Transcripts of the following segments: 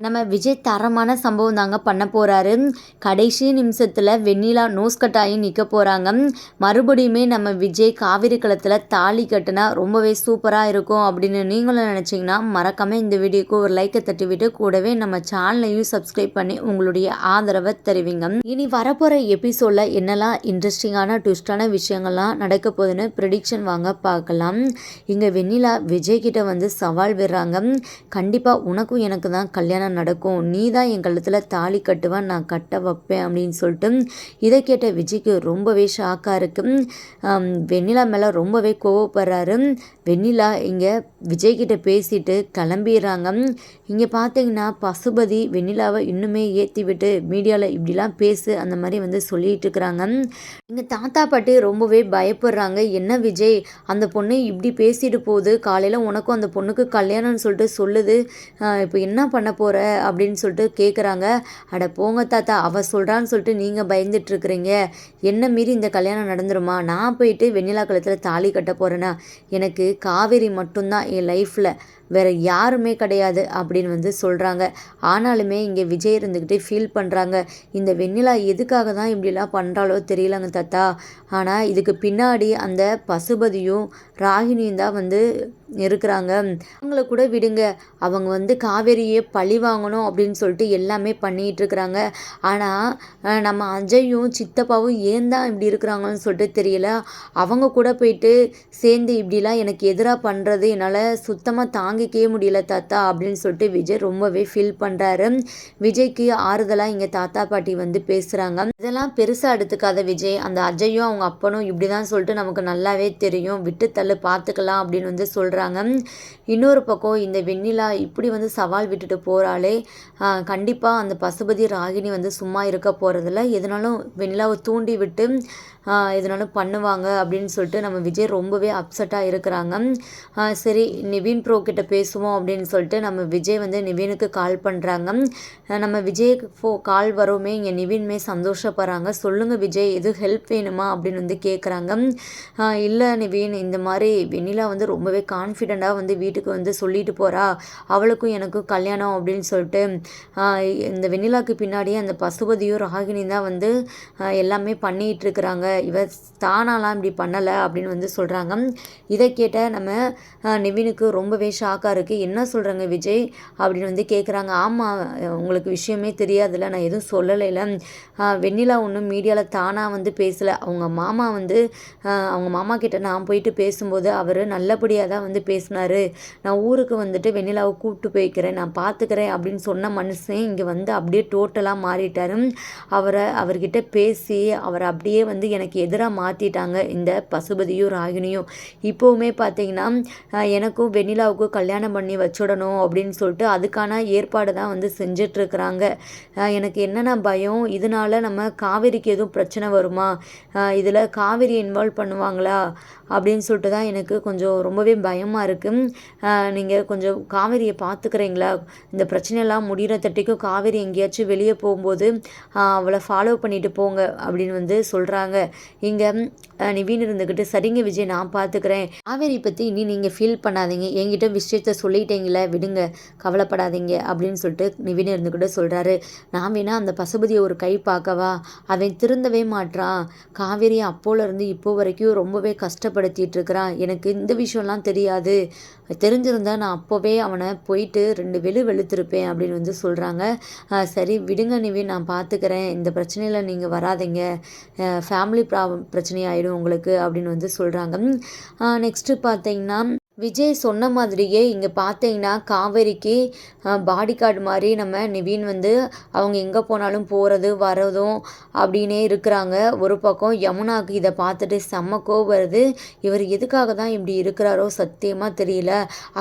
நம்ம விஜய் தரமான சம்பவம் தாங்க பண்ண போகிறாரு கடைசி நிமிஷத்தில் வெண்ணிலா நோஸ் கட்டாயி நிற்க போகிறாங்க மறுபடியுமே நம்ம விஜய் காவிரி களத்தில் தாலி கட்டினா ரொம்பவே சூப்பராக இருக்கும் அப்படின்னு நீங்களும் நினச்சிங்கன்னா மறக்காமல் இந்த வீடியோக்கு ஒரு லைக்கை தட்டிவிட்டு கூடவே நம்ம சேனலையும் சப்ஸ்கிரைப் பண்ணி உங்களுடைய ஆதரவை தெரிவிங்க. இனி வரப்போகிற எபிசோடில் என்னெல்லாம் இன்ட்ரெஸ்டிங்கான ட்விஸ்டான விஷயங்கள்லாம் நடக்க போகுதுன்னு ப்ரெடிக்ஷன் வாங்க பார்க்கலாம். இங்கே வெண்ணிலா விஜய் கிட்ட வந்து சவால் விடுறாங்க. கண்டிப்பாக உனக்கும் எனக்கு தான் கல்யாணம் நடக்கும். நீ தான் என் கழுத்தில் தாலி கட்டுவேன் நான் கட்ட வைப்பேன் அப்படின்னு சொல்லிட்டு இதை கேட்ட விஜய்க்கு ரொம்பவே ஷாக்காக இருக்குது வெண்ணிலா மேலே ரொம்பவே கோவப்படுறாரு. வெண்ணிலா இங்கே விஜய்கிட்ட பேசிட்டு கிளம்பிடுறாங்க. இங்கே பார்த்தீங்கன்னா பசுபதி வெண்ணிலாவை இன்னுமே ஏற்றி விட்டு மீடியாவில் இப்படிலாம் பேசு அந்த மாதிரி வந்து சொல்லிட்டு இருக்கிறாங்க. எங்கள் தாத்தா பாட்டி ரொம்பவே பயப்படுறாங்க. என்ன விஜய் அந்த பொண்ணு இப்படி பேசிட்டு போகுது. காலையில் உனக்கும் அந்த பொண்ணுக்கு கல்யாணம்னு சொல்லிட்டு சொல்லுது. இப்போ என்ன பண்ண போகிற அப்படின்னு சொல்லிட்டு கேட்குறாங்க அட போங்க தாத்தா அவ சொல்கிறான்னு சொல்லிட்டு நீங்கள் பயந்துட்டுருக்குறீங்க என்ன மீறி இந்த கல்யாணம் நடந்துருமா? நான் போயிட்டு வெண்ணிலா கழுத்தில் தாலி கட்ட போகிறேன்னா எனக்கு காவேரி மட்டும்தான் என் லைஃப்பில் வேறு யாருமே கிடையாது அப்படின்னு வந்து சொல்கிறாங்க ஆனாலுமே இங்கே விஜய் இருந்துக்கிட்டு ஃபீல் பண்ணுறாங்க இந்த வெண்ணிலா எதுக்காக தான் இப்படிலாம் பண்ணுறாளோ தெரியலங்க தாத்தா. ஆனால் இதுக்கு பின்னாடி அந்த பசுபதியும் ராகினியும் தான் வந்து இருக்கிறாங்க. அவங்கள கூட விடுங்க. அவங்க வந்து காவேரியே பழி வாங்கணும் அப்படின்னு சொல்லிட்டு எல்லாமே பண்ணிகிட்டு இருக்கிறாங்க. ஆனால் நம்ம அஜயும் சித்தப்பாவும் ஏன் தான் இப்படி இருக்கிறாங்கன்னு சொல்லிட்டு தெரியல. அவங்க கூட போயிட்டு சேர்ந்து இப்படிலாம் எனக்கு எதிராக பண்ணுறது என்னால் சுத்தமாக தாங்க தாங்கிக்கவே முடியல தாத்தா அப்படின்னு சொல்லிட்டு விஜய் ரொம்பவே ஃபீல் பண்ணுறாரு விஜய்க்கு ஆறுதலாக இங்கே தாத்தா பாட்டி வந்து பேசுகிறாங்க இதெல்லாம் பெருசாக எடுத்துக்காத விஜய். அந்த அஜயும் அவங்க அப்பனும் இப்படி தான் சொல்லிட்டு நமக்கு நல்லாவே தெரியும். விட்டு தள்ளு பார்த்துக்கலாம் அப்படின்னு வந்து சொல்கிறாங்க இன்னொரு பக்கம் இந்த வெண்ணிலா இப்படி வந்து சவால் விட்டுட்டு போகிறாளே கண்டிப்பாக அந்த பசுபதி ராகினி வந்து சும்மா இருக்க போகிறதில்ல எதனாலும் வெண்ணிலாவை தூண்டி விட்டு எதுனாலும் பண்ணுவாங்க அப்படின்னு சொல்லிட்டு நம்ம விஜய் ரொம்பவே அப்செட்டாக இருக்கிறாங்க. சரி நிவின் ப்ரோ கிட்ட பேசுவோம் அப்படின்னு சொல்லிட்டு நம்ம விஜய் வந்து நிவினுக்கு கால் பண்ணுறாங்க நம்ம விஜய்க்கு ஃபோ கால் வரவுமே இங்கே நிவின்மே சந்தோஷப்படுறாங்க. சொல்லுங்கள் விஜய் எது ஹெல்ப் வேணுமா அப்படின்னு வந்து கேட்குறாங்க இல்லை நிவின் இந்த மாதிரி வெண்ணிலா வந்து ரொம்பவே கான்ஃபிடெண்ட்டாக வந்து வீட்டுக்கு வந்து சொல்லிட்டு போகிறா அவளுக்கும் எனக்கும் கல்யாணம் அப்படின்னு சொல்லிட்டு இந்த வெண்ணிலாக்கு பின்னாடியே அந்த பசுபதியும் ராகினி தான் வந்து எல்லாமே பண்ணிகிட்டு இருக்கிறாங்க. இவ தானாலாம் இப்படி பண்ணலை அப்படின்னு வந்து சொல்கிறாங்க இதை கேட்ட நம்ம நிவினுக்கு ரொம்பவே ஷாக்காக இருக்குது என்ன சொல்கிறாங்க விஜய்? அப்படின்னு வந்து கேட்குறாங்க ஆமாம் உங்களுக்கு விஷயமே தெரியாதுல்ல. நான் எதுவும் சொல்லலைல இல்லை. வெண்ணிலா ஒன்றும் மீடியாவில் தானாக வந்து பேசலை. அவங்க மாமா வந்து அவங்க மாமா கிட்ட நான் போயிட்டு பேசும்போது அவர் நல்லபடியாக தான் வந்து பேசினாரு. நான் ஊருக்கு வந்துட்டு வெண்ணிலாவை கூப்பிட்டு போய்க்கிறேன். நான் பார்த்துக்கிறேன் அப்படின்னு சொன்ன மனுஷன் இங்கே வந்து அப்படியே டோட்டலாக மாறிட்டாரு. அவரை அவர்கிட்ட பேசி அவரை அப்படியே வந்து எனக்கு எனக்கு எதிராக மாற்றிட்டாங்க இந்த பசுபதியும் ராகினியும் இப்போவுமே பார்த்தீங்கன்னா எனக்கும் வெண்ணிலாவுக்கும் கல்யாணம் பண்ணி வச்சுடணும் அப்படின்னு சொல்லிட்டு அதுக்கான ஏற்பாடு தான் வந்து செஞ்சிட்ருக்குறாங்க. எனக்கு என்னென்ன பயம்? இதனால நம்ம காவேரிக்கு எதுவும் பிரச்சனை வருமா? இதில் காவேரி இன்வால்வ் பண்ணுவாங்களா? அப்படின்னு சொல்லிட்டு தான் எனக்கு கொஞ்சம் ரொம்பவே பயமாக இருக்குது நீங்கள் கொஞ்சம் காவேரியை பார்த்துக்கிறீங்களா இந்த பிரச்சனையெல்லாம் முடிகிற தட்டிக்கும் காவேரி எங்கேயாச்சும் வெளியே போகும்போது அவளை ஃபாலோ பண்ணிட்டு போங்க அப்படின்னு வந்து சொல்கிறாங்க இங்கே நிவீன் இருந்துக்கிட்டு சரிங்க விஜய் நான் பார்த்துக்கிறேன் காவேரி பற்றி இனி நீங்கள் ஃபீல் பண்ணாதீங்க. என்கிட்ட விஷயத்த சொல்லிட்டீங்களே விடுங்க. கவலைப்படாதீங்க அப்படின்னு சொல்லிட்டு நிவீன் இருந்துக்கிட்டு சொல்கிறாரு நான் வேணா அந்த பசுபதியை ஒரு கை பார்க்கவா? அவன் திருந்தவே மாட்றான். காவேரி அப்போலேருந்து இப்போ வரைக்கும் ரொம்பவே கஷ்டப்படுத்திட்டு இருக்கிறான் எனக்கு இந்த விஷயம்லாம் தெரியாது. தெரிஞ்சிருந்தா நான் அப்போவே அவனை போயிட்டு ரெண்டு வெளு வெளுத்திருப்பேன் அப்படின்னு வந்து சொல்கிறாங்க சரி விடுங்க நிவின் நான் பார்த்துக்கிறேன் இந்த பிரச்சனையில் நீங்கள் வராதீங்க. ஃபேமிலி ப்ராப்ளம் பிரச்சனையாயிடும் உங்களுக்கு அப்படின்னு வந்து சொல்கிறாங்க நெக்ஸ்ட்டு பார்த்தீங்கன்னா விஜய் சொன்ன மாதிரியே இங்கே பார்த்தீங்கன்னா காவேரிக்கு பாடி கார்டு மாதிரி நம்ம நிவின் வந்து அவங்க எங்கே போனாலும் போகிறது வரதும் அப்படின்னே இருக்கிறாங்க. ஒரு பக்கம் யமுனாக்கு இதை பார்த்துட்டு செம்ம கோவம் வருது. இவர் எதுக்காக தான் இப்படி இருக்கிறாரோ சத்தியமாக தெரியல.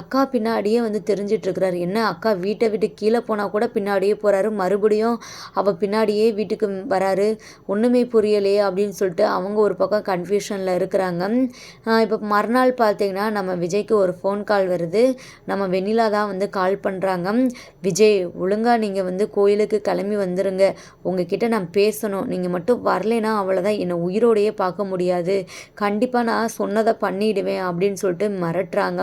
அக்கா பின்னாடியே வந்து தெரிஞ்சிட்ருக்கிறார் என்ன அக்கா வீட்டை விட்டு கீழே போனால் கூட பின்னாடியே போகிறாரு மறுபடியும் அவள் பின்னாடியே வீட்டுக்கு வராரு. ஒன்றுமே புரியலையே அப்படின்னு சொல்லிட்டு அவங்க ஒரு பக்கம் கன்ஃபியூஷனில் இருக்கிறாங்க. இப்போ மறுநாள் பார்த்தீங்கன்னா நம்ம விஜய் விஜய்க்கு ஒரு ஃபோன் கால் வருது. நம்ம வெண்ணிலா தான் வந்து கால் பண்ணுறாங்க விஜய் ஒழுங்காக நீங்கள் வந்து கோயிலுக்கு கிளம்பி வந்துடுங்க உங்ககிட்ட நான் பேசணும். நீங்கள் மட்டும் வரலைன்னா அவ்வளோதான் என்னை உயிரோடையே பார்க்க முடியாது. கண்டிப்பாக நான் சொன்னதை பண்ணிவிடுவேன் அப்படின்னு சொல்லிட்டு மிரட்டுறாங்க.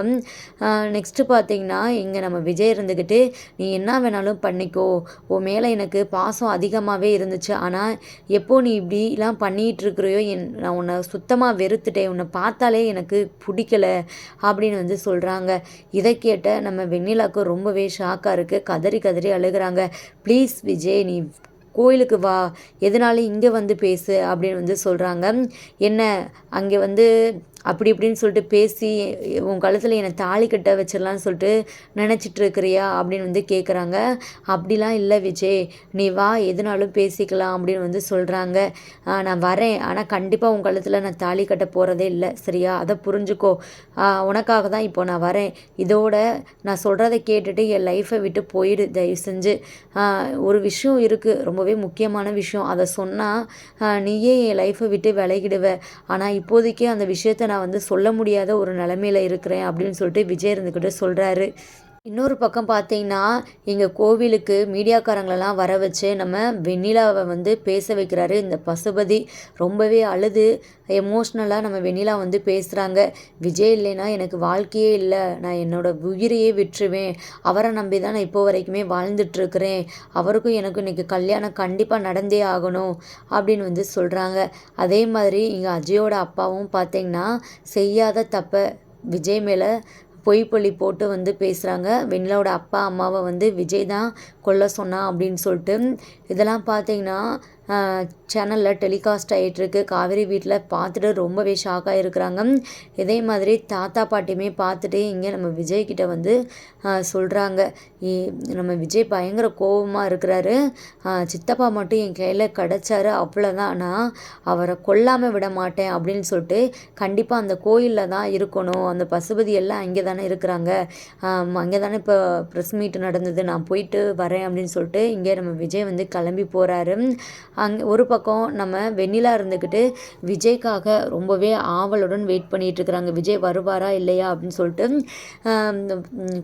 நெக்ஸ்ட்டு பார்த்தீங்கன்னா இங்கே நம்ம விஜய் இருந்துக்கிட்டு நீ என்ன வேணாலும் பண்ணிக்கோ. உன் மேலே எனக்கு பாசம் அதிகமாகவே இருந்துச்சு. ஆனால் எப்போ நீ இப்படிலாம் பண்ணிகிட்டு இருக்கிறையோ என் நான் உன்னை சுத்தமாக வெறுத்துட்டேன். உன்னை பார்த்தாலே எனக்கு பிடிக்கல. அப்படின்னு அப்படின்னு வந்து சொல்கிறாங்க இதை கேட்ட நம்ம வெண்ணிலாவுக்கு ரொம்பவே ஷாக்காக இருக்குது கதறி கதறி அழுகிறாங்க. ப்ளீஸ் விஜய் நீ கோயிலுக்கு வா. எதனாலும் இங்கே வந்து பேசு அப்படின்னு வந்து சொல்கிறாங்க என்ன அங்கே வந்து அப்படி இப்படின்னு சொல்லிட்டு பேசி உன் கழுத்தில் என்னை தாலி கட்ட வச்சிடலான்னு சொல்லிட்டு நினச்சிட்டு இருக்கிறியா அப்படின்னு வந்து கேட்குறாங்க அப்படிலாம் இல்லை விஜய் நீ வா எதுனாலும் பேசிக்கலாம் அப்படின்னு வந்து சொல்கிறாங்க நான் வரேன். ஆனால் கண்டிப்பாக உன் கழுத்தில் நான் தாலி கட்ட போகிறதே இல்லை சரியா? அதை புரிஞ்சுக்கோ. உனக்காக தான் இப்போ நான் வரேன். இதோட நான் சொல்கிறத கேட்டுட்டு என் லைஃப்பை விட்டு போயிடு தயவு செஞ்சு. ஒரு விஷயம் இருக்குது ரொம்பவே முக்கியமான விஷயம். அதை சொன்னால் நீயே என் லைஃப்பை விட்டு விலகிடுவ. ஆனால் இப்போதைக்கு அந்த விஷயத்தை நான் வந்து சொல்ல முடியாத ஒரு நிலமையில இருக்கிறேன் அப்படின்னு சொல்லிட்டு விஜய் இருந்துக்கிட்டு சொல்கிறாரு இன்னொரு பக்கம் பார்த்தீங்கன்னா எங்கள் கோவிலுக்கு மீடியாக்காரங்களெல்லாம் வர வச்சு நம்ம வெண்ணிலாவை வந்து பேச வைக்கிறாரு. இந்த பசுபதி ரொம்பவே அழுது. எமோஷ்னலாக நம்ம வெண்ணிலா வந்து பேசுகிறாங்க விஜய் இல்லைன்னா எனக்கு வாழ்க்கையே இல்லை. நான் என்னோடய உயிரையே விட்டுருவேன். அவரை நம்பி தான் நான் இப்போ வரைக்குமே வாழ்ந்துட்டுருக்குறேன். அவருக்கும் எனக்கும் இன்றைக்கி கல்யாணம் கண்டிப்பாக நடந்தே ஆகணும் அப்படின்னு வந்து சொல்கிறாங்க அதே மாதிரி இங்கே அஜயோட அப்பாவும் பார்த்தீங்கன்னா செய்யாத தப்பை விஜய் மேலே பொய் போட்டு வந்து பேசுகிறாங்க வெண்ணிலாவோட அப்பா அம்மாவை வந்து விஜய் தான் கொல்ல சொன்னான் அப்படின்னு சொல்லிட்டு. இதெல்லாம் பார்த்தீங்கன்னா சேனலில் டெலிகாஸ்ட் ஆகிட்டுருக்கு காவேரி வீட்டில் பார்த்துட்டு ரொம்பவே ஷாக்காக இருக்கிறாங்க இதே மாதிரி தாத்தா பாட்டியுமே பார்த்துட்டு இங்கே நம்ம விஜய்கிட்ட வந்து சொல்கிறாங்க நம்ம விஜய் பயங்கர கோபமாக இருக்கிறாரு. சித்தப்பா மட்டும் என் கையில் கிடச்சாரு அவ்வளோதான் நான் அவரை கொல்லாமல் விட மாட்டேன் அப்படின்னு சொல்லிட்டு கண்டிப்பாக அந்த கோயிலில் தான் இருக்கணும். அந்த பசுபதி எல்லாம் அங்கே தானே இருக்கிறாங்க. அங்கே தானே இப்போ ப்ரெஸ் மீட் நடந்தது. நான் போயிட்டு வரேன் அப்படின்னு சொல்லிட்டு இங்கே நம்ம விஜய் வந்து கிளம்பி போகிறாரு அங்கே ஒரு பக்கம் நம்ம வெண்ணிலா இருந்துக்கிட்டு விஜய்க்காக ரொம்பவே ஆவலுடன் வெயிட் பண்ணிகிட்ருக்குறாங்க விஜய் வருவாரா இல்லையா அப்படின்னு சொல்லிட்டு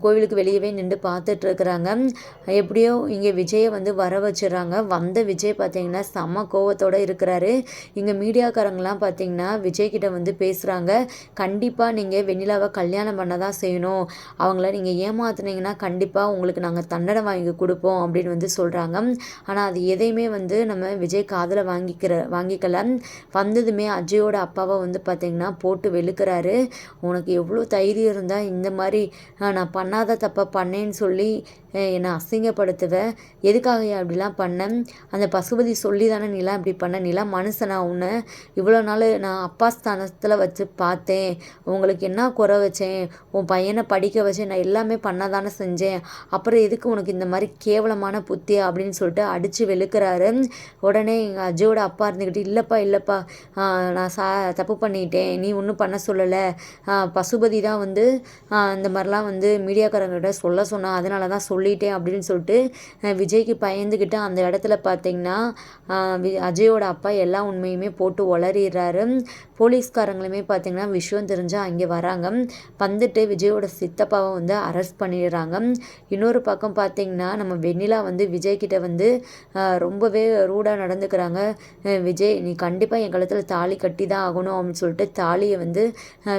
கோவிலுக்கு வெளியவே நின்று பார்த்துட்ருக்குறாங்க எப்படியோ இங்கே விஜயை வந்து வர வச்சிடுறாங்க. வந்த விஜய் பார்த்தீங்கன்னா செம்ம கோவத்தோடு இருக்கிறாரு. இங்கே மீடியாக்காரங்களாம் பார்த்திங்கன்னா விஜய்கிட்ட வந்து பேசுகிறாங்க கண்டிப்பாக நீங்கள் வெண்ணிலாவை கல்யாணம் பண்ண தான் செய்யணும். அவங்கள நீங்கள் ஏமாத்துனீங்கன்னா கண்டிப்பாக உங்களுக்கு நாங்கள் தண்டனை வாங்கி கொடுப்போம் அப்படின்னு வந்து சொல்கிறாங்க ஆனால் அது எதையுமே வந்து நம்ம விஜய் காதில் வாங்கிக்கிற வாங்கிக்கல. வந்ததுமே அஜயோட அப்பாவை வந்து பார்த்திங்கன்னா போட்டு வெளுக்கிறாரு. உனக்கு எவ்வளோ தைரியம் இருந்தால் இந்த மாதிரி நான் பண்ணாத தப்பை பண்ணேன்னு சொல்லி என்னை அசிங்கப்படுத்துவேன் எதுக்காக அப்படிலாம் பண்ணேன் அந்த பசுபதி சொல்லி தானே நீலாம் இப்படி பண்ண? நீலாம் மனுஷனா உன்னை? இவ்வளோ நாள் நான் அப்பா ஸ்தானத்தில் வச்சு பார்த்தேன். உங்களுக்கு என்ன குறை வச்சேன்? உன் பையனை படிக்க வச்சேன். நான் எல்லாமே பண்ண தானே செஞ்சேன். அப்புறம் எதுக்கு உனக்கு இந்த மாதிரி கேவலமான புத்தி அப்படின்னு சொல்லிட்டு அடித்து வெளுக்கிறாரு. உடனே எங்கள் அஜயோட அப்பா இருந்துக்கிட்டு இல்லைப்பா இல்லைப்பா நான் சா தப்பு பண்ணிட்டேன். நீ ஒன்றும் பண்ண சொல்லலை. பசுபதி தான் வந்து இந்த மாதிரிலாம் வந்து மீடியாக்காரங்கிட்ட சொல்ல சொன்னான் அதனால தான் சொல்லிட்டேன் அப்படின்னு சொல்லிட்டு விஜய்க்கு பயந்துக்கிட்டு அந்த இடத்துல பார்த்தீங்கன்னா அஜயோட அப்பா எல்லா உண்மையுமே போட்டு உளறிடுறாரு போலீஸ்காரங்களுமே பார்த்திங்கன்னா விஷயம் தெரிஞ்சால் அங்கே வராங்க. வந்துட்டு விஜயோட சித்தப்பாவை வந்து அரெஸ்ட் பண்ணிடுறாங்க. இன்னொரு பக்கம் பார்த்திங்கன்னா நம்ம வெண்ணிலா வந்து விஜய்கிட்ட வந்து ரொம்பவே ரூடாக நடந்துக்கிறாங்க. விஜய் நீ கண்டிப்பாக என் கழுத்தில் தாலி கட்டி தான் ஆகணும் அப்படின்னு சொல்லிட்டு தாலியை வந்து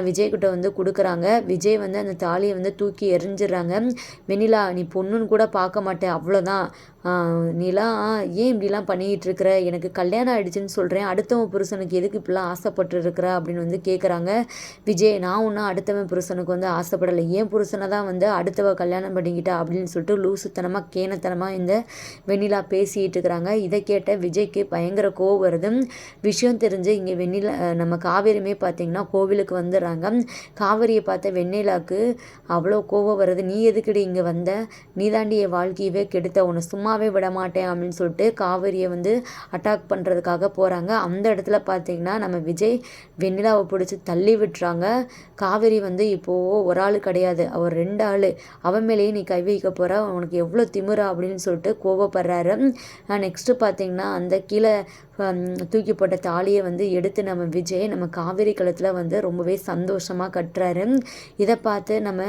விஜய்கிட்ட வந்து கொடுக்குறாங்க. விஜய் வந்து அந்த தாலியை வந்து தூக்கி எரிஞ்சிடுறாங்க வெண்ணிலா நீ பொண்ணுன்னு கூட பார்க்க மாட்டேன் அவ்வளோதான் நிலா ஏன் இப்படிலாம் பண்ணிகிட்ருக்குற எனக்கு கல்யாணம் ஆகிடுச்சின்னு சொல்கிறேன் அடுத்தவன் புருஷனுக்கு எதுக்கு இப்படிலாம் ஆசைப்பட்டுருக்குற? அப்படின்னு வந்து கேட்குறாங்க விஜய் நான் ஒன்றும் அடுத்தவன் புருஷனுக்கு வந்து ஆசைப்படலை. ஏன் புருஷனை தான் வந்து அடுத்தவ கல்யாணம் பண்ணிக்கிட்டா அப்படின்னு சொல்லிட்டு லூசுத்தனமாக கேனத்தனமாக இந்த வெண்ணிலா பேசிகிட்டு இருக்கிறாங்க இதை கேட்ட விஜய்க்கு பயங்கர கோவம் வருது. விஷயம் தெரிஞ்சு இங்கே வெண்ணிலா நம்ம காவேரியுமே பார்த்திங்கன்னா கோவிலுக்கு வந்துடுறாங்க. காவேரியை பார்த்த வெண்ணிலாவுக்கு அவ்வளோ கோவம் வருது. நீ எதுக்கடி இங்கே வந்த? நீ தாண்டி என் வாழ்க்கையவே கெடுத்த உன்னை சும்மா சும்மாவே விட மாட்டேன் அப்படின்னு சொல்லிட்டு காவேரியை வந்து அட்டாக் பண்ணுறதுக்காக போகிறாங்க அந்த இடத்துல பார்த்தீங்கன்னா நம்ம விஜய் வெண்ணிலாவை பிடிச்சி தள்ளி விட்டுறாங்க. காவேரி வந்து இப்போது ஒரு ஆள் கிடையாது. அவர் ரெண்டு ஆள். அவன் மேலேயே நீ கை வைக்க போகிற அவனுக்கு எவ்வளோ திமுறா அப்படின்னு சொல்லிட்டு கோவப்படுறாரு. நெக்ஸ்ட்டு பார்த்தீங்கன்னா அந்த கீழே தூக்கி போட்ட தாலியை வந்து எடுத்து நம்ம விஜய் நம்ம காவேரி கழுத்தில் வந்து ரொம்பவே சந்தோஷமாக கட்டுறாரு. இதை பார்த்து நம்ம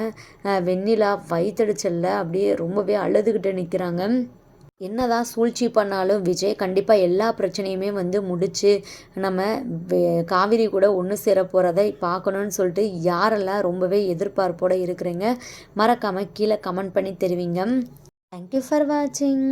வெண்ணிலா வயிற்றடிச்சல்ல அப்படியே ரொம்பவே அழுதுகிட்டு நிற்கிறாங்க என்னதான் சூழ்ச்சி பண்ணாலும் விஜய் கண்டிப்பாக எல்லா பிரச்சனையுமே வந்து முடித்து நம்ம காவிரி கூட ஒன்று சேர போகிறதை பார்க்கணுன்னு சொல்லிட்டு யாரெல்லாம் ரொம்பவே எதிர்பார்ப்போடு இருக்கிறீங்க மறக்காமல் கீழே கமெண்ட் பண்ணி தெரிவிங்க. தேங்க்யூ ஃபார் வாட்சிங்